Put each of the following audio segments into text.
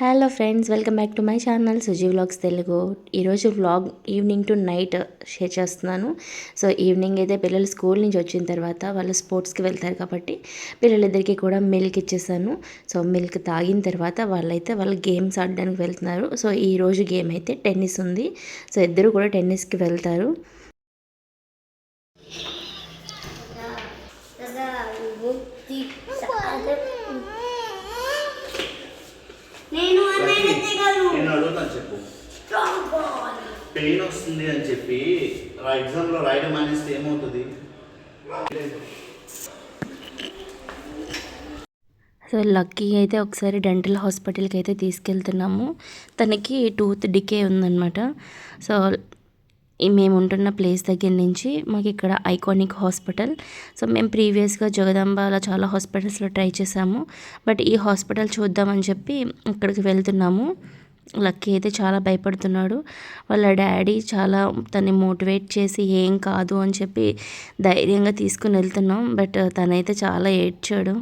Hello friends welcome back to my channel Suji vlogs Telugu ఈరోజు vlog evening to night share చేస్తున్నాను so evening అయితే పిల్లలు school నుంచి వచ్చిన తర్వాత వాళ్ళు స్పోర్ట్స్కి వెళ్తారు కాబట్టి పిల్లలిద్దరికీ కూడా మిల్క్ ఇచ్చేసాను సో మిల్క్ తాగిన తర్వాత వాళ్ళైతే వాళ్ళు గేమ్స్ ఆడడానికి వెళ్తున్నారు సో ఈ రోజు గేమ్ అయితే టెన్నిస్ ఉంది సో ఇద్దరు కూడా టెన్నిస్కి వెళ్తారు నేను అన్నయ్య చేయగలను నేను అడుగుతాను చెప్పు పెయిన్ వస్తుంది అని చెప్పి ఎగ్జామ్లో రాయడం మానేస్తే ఏమవుతుంది? సో లక్కీ అయితే ఒకసారి డెంటల్ హాస్పిటల్కి అయితే తీసుకెళ్తున్నాము. తనకి టూత్ డికే ఉందన్నమాట. సో ఈ మేము ఉంటున్న ప్లేస్ దగ్గర నుంచి మాకు ఇక్కడ ఐకానిక్ హాస్పిటల్. సో మేము ప్రీవియస్గా జగదాంబ అలా చాలా హాస్పిటల్స్లో ట్రై చేసాము. బట్ ఈ హాస్పిటల్ చూద్దామని చెప్పి ఇక్కడికి వెళ్తున్నాము. లక్కీ అయితే చాలా భయపడుతున్నాడు. వాళ్ళ డాడీ చాలా తన్ని మోటివేట్ చేసి ఏం కాదు అని చెప్పి ధైర్యంగా తీసుకుని వెళ్తున్నాం. బట్ తనైతే చాలా ఏడ్చాడు.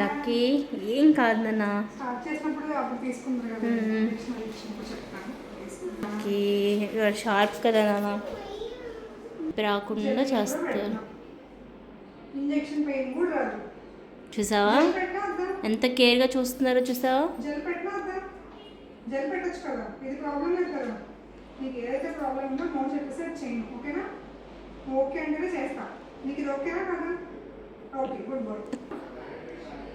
లక్కీ. ఏం కాదు నాన్న. లక్కీ. షార్ప్ కదా నాన్న. రాకుండా చేస్తారు చూసావా? ఎంత కేర్గా చూస్తున్నారో చూసావా? నీకు ఏదైతే ప్రాబ్లం ఉందో నో చెప్పేసి అది ఓకేనా? ఓకే అంటేనే చేస్తా. నీకు ఇది ఓకేనా కదా? ఓకే గుడ్ బాయ్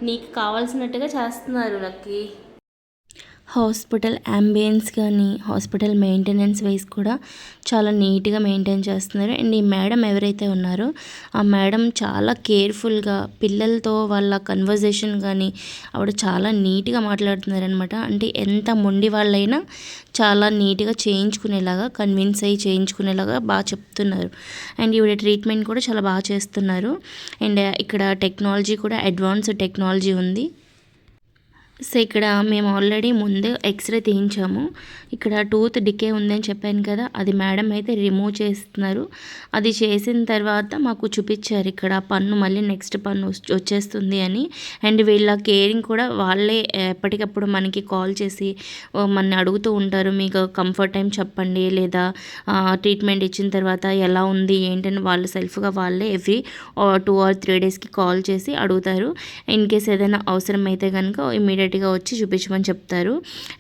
నీకు కావాల్సినట్టుగా చేస్తున్నారు లక్కీ. హాస్పిటల్ అంబియన్స్ కానీ హాస్పిటల్ మెయింటెనెన్స్ వైస్ కూడా చాలా నీట్గా మెయింటైన్ చేస్తున్నారు. అండ్ ఈ మేడం ఎవరైతే ఉన్నారో ఆ మేడం చాలా కేర్ఫుల్గా పిల్లలతో వాళ్ళ కన్వర్జేషన్ కానీ ఆవిడ చాలా నీట్గా మాట్లాడుతున్నారనమాట అంటే ఎంత మొండి వాళ్ళైనా చాలా నీట్గా చేయించుకునేలాగా కన్విన్స్ అయ్యి చేయించుకునేలాగా బాగా చెప్తున్నారు. అండ్ ఈవిడ ట్రీట్మెంట్ కూడా చాలా బాగా చేస్తున్నారు. అండ్ ఇక్కడ టెక్నాలజీ కూడా అడ్వాన్స్ టెక్నాలజీ ఉంది. సో ఇక్కడ మేము ఆల్రెడీ ముందు ఎక్స్రే తీయించాము. ఇక్కడ టూత్ డికే ఉందని చెప్పాను కదా అది మేడం అయితే రిమూవ్ చేస్తున్నారు. అది చేసిన తర్వాత మాకు చూపించారు ఇక్కడ పన్ను మళ్ళీ నెక్స్ట్ పన్ను వచ్చేస్తుంది అని. అండ్ వీళ్ళ కేరింగ్ కూడా వాళ్ళే ఎప్పటికప్పుడు మనకి కాల్ చేసి మన అడుగుతూ ఉంటారు. మీకు కంఫర్ట్ టైం చెప్పండి లేదా ట్రీట్మెంట్ ఇచ్చిన తర్వాత ఎలా ఉంది ఏంటని వాళ్ళు సెల్ఫ్గా వాళ్ళే ఎవ్రీ టూ ఆర్ త్రీ డేస్కి కాల్ చేసి అడుగుతారు. ఇన్ కేస్ ఏదైనా అవసరం అయితే కనుక ఇమీడియట్గా వచ్చి చూపించమని చెప్తారు.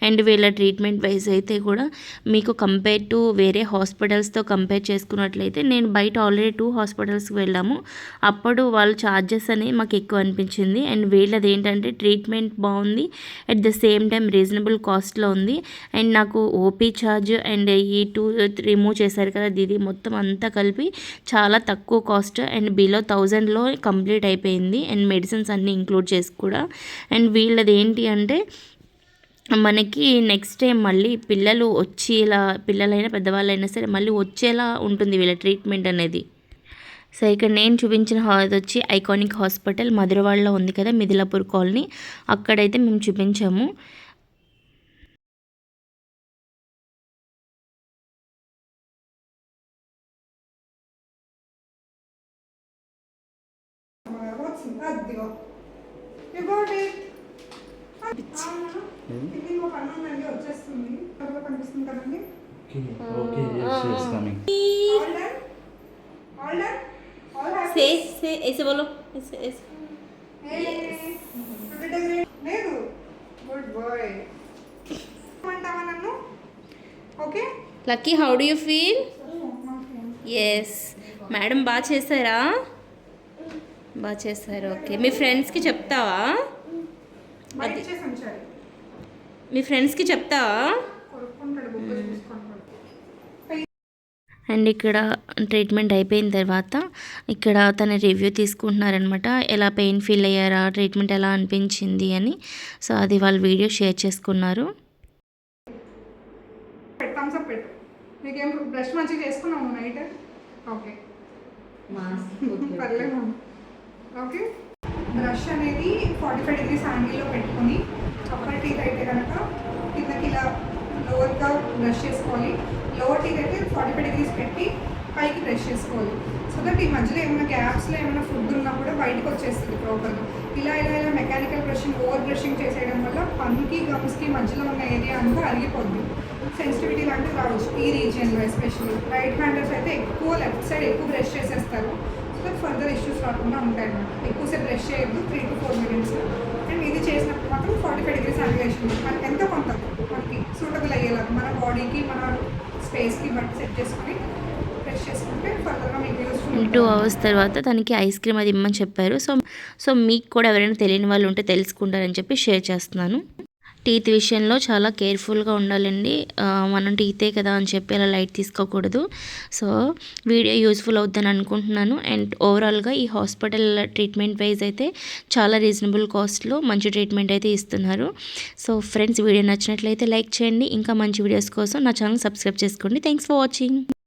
అండ్ వీళ్ళ ట్రీట్మెంట్ వైజ్ అయితే కూడా మీకు కంపేర్ టు వేరే హాస్పిటల్స్తో కంపేర్ చేసుకున్నట్లయితే నేను బయట ఆల్రెడీ టూ హాస్పిటల్స్కి వెళ్ళాము. అప్పుడు వాళ్ళ ఛార్జెస్ అనేవి మాకు ఎక్కువ అనిపించింది. అండ్ వీళ్ళది ఏంటంటే ట్రీట్మెంట్ బాగుంది. At the same time reasonable కాస్ట్లో ఉంది. అండ్ నాకు ఓపీ ఛార్జ్ అండ్ ఈ టూ రిమూవ్ చేశారు కదా ఇది మొత్తం అంతా కలిపి చాలా తక్కువ కాస్ట్ అండ్ బిలో థౌజండ్లో కంప్లీట్ అయిపోయింది. అండ్ మెడిసిన్స్ అన్నీ ఇంక్లూడ్ చేసి కూడా. అండ్ వీళ్ళది ఏంటి అంటే మనకి నెక్స్ట్ టైం మళ్ళీ పిల్లలు వచ్చేలా పిల్లలైనా పెద్దవాళ్ళైనా సరే మళ్ళీ వచ్చేలా ఉంటుంది వీళ్ళ ట్రీట్మెంట్ అనేది. సో ఇక్కడ నేను చూపించిన వచ్చి ఐకానిక్ హాస్పిటల్ మధురవాడలో ఉంది కదా మిదిలాపూర్ కాలనీ. అక్కడైతే మేము చూపించాము. వచ్చింది ఇవ్వండి ऐसे बोलो ऐसे ऐसे లేదు గుడ్ బాయ్ అంటావా నన్ను okay lucky how do you feel yes madam బాగా చేశారా బాగా చేస్తారు ఓకే మీ ఫ్రెండ్స్కి చెప్తావా ఉంచాలి. మీ ఫ్రెండ్స్కి చూసుకుంటాడు. అండ్ ఇక్కడ ట్రీట్మెంట్ అయిపోయిన తర్వాత ఇక్కడ తన రివ్యూ తీసుకుంటున్నారనమాట ఎలా పెయిన్ ఫీల్ అయ్యారా ట్రీట్మెంట్ ఎలా అనిపించింది అని. సో అది వాళ్ళ వీడియో షేర్ చేసుకున్నారు. నీకేం బ్రష్ మంచిగా చేసుకున్నావు నైట్? ఓకే. బ్రష్ అనేది ఫార్టీ ఫైవ్ డిగ్రీస్ యాంగిల్లో పెట్టుకొని అప్పర్ టీత్ అయితే కనుక కిందకి ఇలా లోవర్గా బ్రష్ చేసుకోవాలి. లోవర్ టీత్ అయితే ఫార్టీ ఫైవ్ డిగ్రీస్ పెట్టి పైకి బ్రష్ చేసుకోవాలి. సో దట్ ఈ మధ్యలో ఏమైనా గ్యాప్స్లో ఏమైనా ఫుడ్ ఉన్నా కూడా బయటకు వచ్చేస్తుంది ప్రాపర్గా ఇలా ఇలా ఇలా మెకానికల్ బ్రషింగ్ ఓవర్ బ్రషింగ్ చేసేయడం వల్ల పన్నుకి గమ్స్కి మధ్యలో ఉన్న ఏరియా అంతా అరిగిపోద్ది. సెన్సిటివిటీ లాంటివి రావచ్చు ఈ రీజియన్లో ఎస్పెషల్లీ రైట్ హ్యాండర్స్ అయితే ఎక్కువ లెఫ్ట్ సైడ్ ఎక్కువ బ్రష్ చేసేస్తారు. వస్తే ఫర్దర్ ఇష్యూస్ రాకుండా ఉంటాయి అన్నమాట. ఎక్కువసేపు బ్రష్ చేయొద్దు three to four minutes and ఇది చేసినప్పుడు మాత్రం ఫార్టీ ఫైవ్ డిగ్రీస్ యాంగులేషన్ మనకి ఎంత కొంత? మనకి సూటబుల్ అయ్యేలాగా మన బాడీకి మన స్పేస్కి బట్టి సెట్ చేసుకొని టూ అవర్స్ తర్వాత తనకి ఐస్ క్రీమ్ అది ఇమ్మని చెప్పారు. సో సో మీకు కూడా ఎవరైనా తెలియని వాళ్ళు ఉంటే తెలుసుకుంటారని చెప్పి షేర్ చేస్తున్నాను. టీత్ విషయంలో చాలా కేర్ఫుల్గా ఉండాలండి. మనం టీతే కదా అని చెప్పి అలా లైట్ తీసుకోకూడదు. సో వీడియో యూస్ఫుల్ అవుద్దని అనుకుంటున్నాను. అండ్ ఓవరాల్గా ఈ హాస్పిటల్ ట్రీట్మెంట్ వైజ్ అయితే చాలా రీజనబుల్ కాస్ట్లో మంచి ట్రీట్మెంట్ అయితే ఇస్తున్నారు. సో ఫ్రెండ్స్ వీడియో నచ్చినట్లయితే లైక్ చేయండి. ఇంకా మంచి వీడియోస్ కోసం నా ఛానల్ సబ్స్క్రైబ్ చేసుకోండి. Thanks for watching